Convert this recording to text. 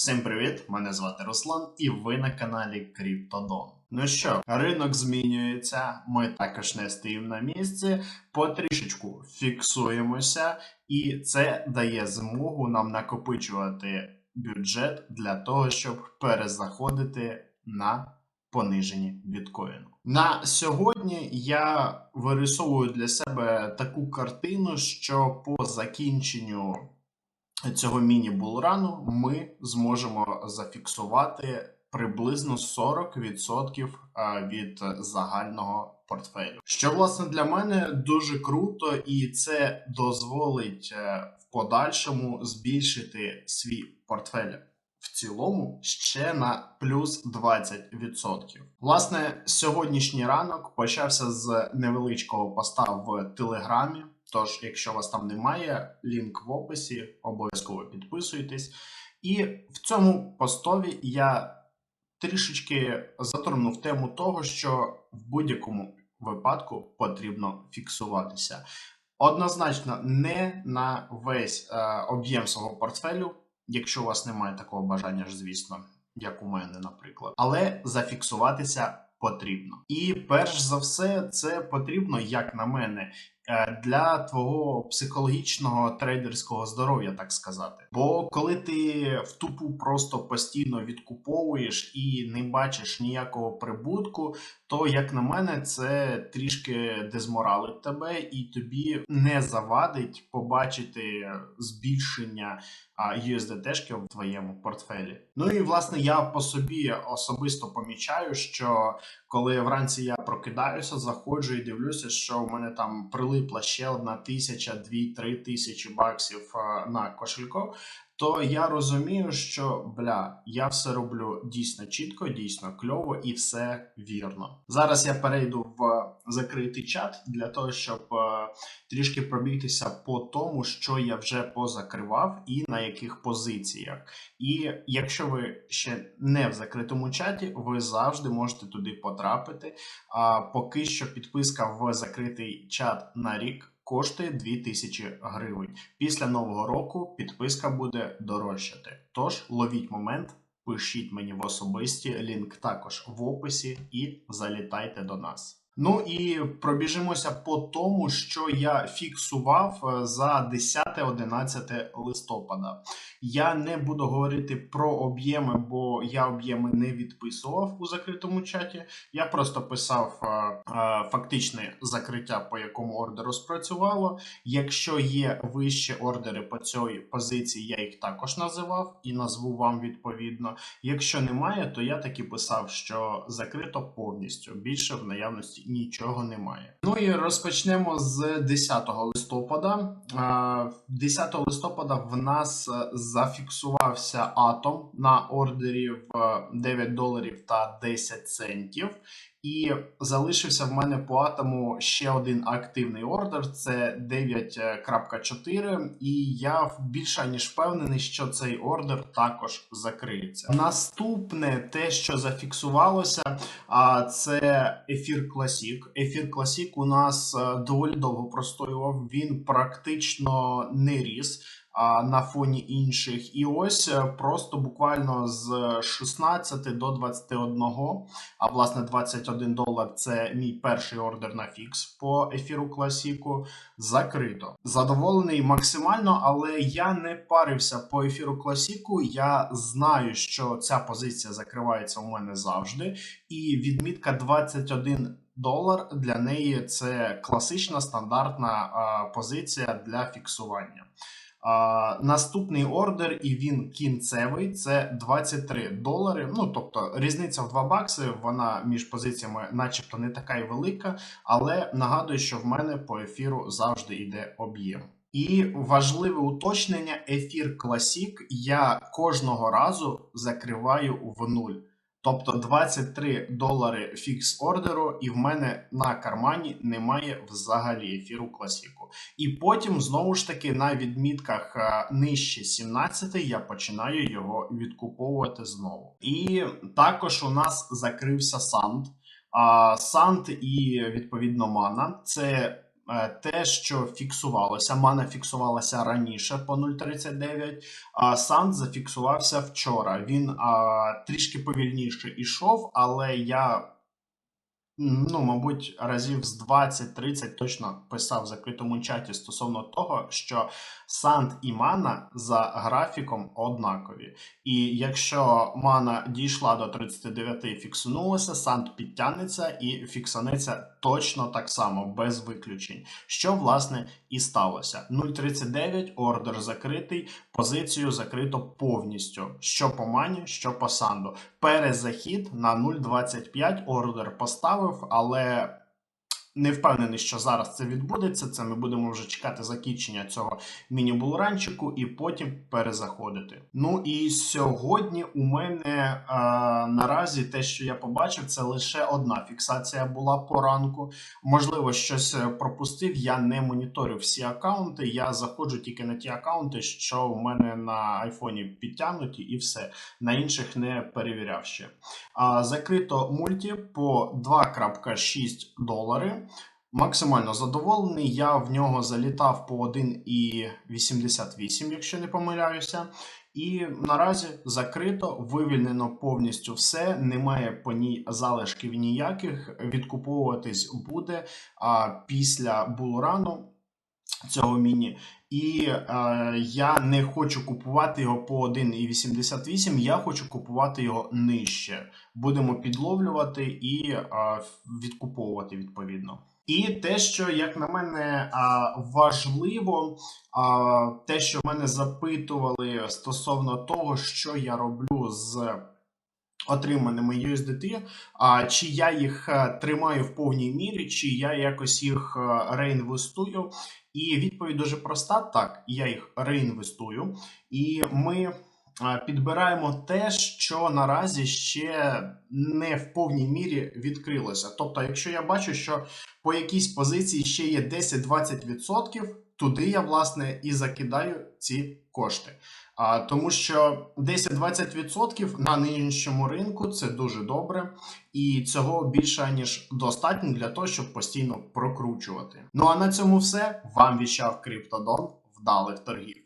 Всім привіт! Мене звати Руслан, і ви на каналі Криптодон. Ну що, ринок змінюється, ми також не стоїмо на місці, потрішечку фіксуємося, і це дає змогу нам накопичувати бюджет для того, щоб перезаходити на пониженні біткоїну. На сьогодні я вирисовую для себе таку картину, що по закінченню цього міні-булрану ми зможемо зафіксувати приблизно 40% від загального портфелю. Що власне для мене дуже круто, і це дозволить е, в подальшому збільшити свій портфель. В цілому ще на плюс 20%. Власне, сьогоднішній ранок почався з невеличкого поста в Телеграмі. Тож, якщо вас там немає, лінк в описі, обов'язково підписуйтесь. І в цьому постові я трішечки заторкнув тему того, що в будь-якому випадку потрібно фіксуватися. Однозначно, не на весь е, об'єм свого портфелю, якщо у вас немає такого бажання, ж, звісно, як у мене, наприклад, але зафіксуватися потрібно. І перш за все, це потрібно, як на мене, для твого психологічного трейдерського здоров'я, так сказати. Бо коли ти в тупу просто постійно відкуповуєш і не бачиш ніякого прибутку, то як на мене, це трішки дезморалить тебе, і тобі не завадить побачити збільшення USDT-шки в твоєму портфелі. Ну і власне я по собі особисто помічаю, що коли вранці я прокидаюся, заходжу і дивлюся, що в мене там прилипла ще одна тисяча, дві, три тисячі баксів на кошельку, то я розумію, що бля, я все роблю дійсно чітко, дійсно кльово і все вірно. Зараз я перейду в закритий чат для того, щоб е, трішки пробігтися по тому, що я вже позакривав і на яких позиціях. І якщо ви ще не в закритому чаті, ви завжди можете туди потрапити. А поки що підписка в закритий чат на рік коштує 2000 гривень. Після нового року підписка буде дорожчати. Тож ловіть момент, пишіть мені в особисті, лінк також в описі, і залітайте до нас. Ну і пробіжимося по тому, що я фіксував е, за 10-11 листопада. Я не буду говорити про об'єми, бо я об'єми не відписував у закритому чаті. Я просто писав е, е, фактичне закриття, по якому ордеру спрацювало. Якщо є вищі ордери по цій позиції, я їх також називав і назву вам відповідно. Якщо немає, то я таки писав, що закрито повністю більше в наявності нічого немає. Ну і розпочнемо з 10 листопада. 10 листопада в нас е, зафіксувався атом на ордері в 9 доларів та 10 центів. І залишився в мене по атому ще один активний ордер це 9.4. І я більше ніж впевнений, що цей ордер також закриється. Наступне те, що зафіксувалося, це ефір Класік. Ефір Класік у нас е, доволі довго простоював. Він практично не ріс на фоні інших. І ось е, просто буквально з 16 до 21, а власне 21 долар це мій перший ордер на фікс по ефіру класіку. Закрито. Задоволений максимально, але я не парився по ефіру класіку. Я знаю, що ця позиція закривається у мене завжди. І відмітка 21 долар для неї це класична стандартна а, позиція для фіксування. Наступний ордер, і він кінцевий це 23 долари. Ну тобто різниця в 2 бакси. Вона між позиціями, начебто, не така й велика, але нагадую, що в мене по ефіру завжди йде об'єм. І важливе уточнення: ефір Classic я кожного разу закриваю в нуль. Тобто 23 долари фікс ордеру, і в мене на кармані немає взагалі ефіру класіку. І потім, знову ж таки, на відмітках е, нижче 17 я починаю його відкуповувати знову. І також у нас закрився Санд. А Санд і відповідно Мана це те, що фіксувалося, мана фіксувалася раніше по 0.39, а Санд зафіксувався вчора. Він а, трішки повільніше ішов, але я. Ну, мабуть, разів з 20-30 точно писав в закритому чаті стосовно того, що Санд і Мана за графіком однакові. І якщо мана дійшла до 39 і фіксунулася, Санд підтягнеться і фіксанеться точно так само, без виключень. Що власне і сталося. 0.39, ордер закритий, позицію закрито повністю. Що по мані, що по санду. Перезахід на 0.25 ордер поставив, але. Не впевнений, що зараз це відбудеться. Це ми будемо вже чекати закінчення цього міні-булранчику і потім перезаходити. Ну і сьогодні у мене е, наразі те, що я побачив, це лише одна фіксація була по ранку. Можливо, щось е, пропустив. Я не моніторю всі аккаунти. Я заходжу тільки на ті аккаунти, що у мене на айфоні підтягнуті, і все. На інших не перевіряв ще. А, закрито мульті по 2.6 долари. Максимально задоволений. Я в нього залітав по 1,88, якщо не помиляюся. І наразі закрито, вивільнено повністю все. Немає по ній залишків ніяких. Відкуповуватись буде а, після булурану цього міні. І е, я не хочу купувати його по 1,88, я хочу купувати його нижче. Будемо підловлювати і е, відкуповувати відповідно. І те, що, як на мене, а, важливо, а, те, що мене запитували стосовно того, що я роблю з отриманими USDT, а, чи я їх е, тримаю в повній мірі, чи я якось їх е, реінвестую. І відповідь дуже проста: так, я їх реінвестую, і ми е, підбираємо те, що наразі ще не в повній мірі відкрилося. Тобто, якщо я бачу, що по якійсь позиції ще є 10-20%, туди я власне і закидаю ці кошти. А, тому що 10-20% на нинішньому ринку це дуже добре, і цього більше ніж достатньо для того, щоб постійно прокручувати. Ну а на цьому все. Вам віщав Криптодон. Вдалих торгів.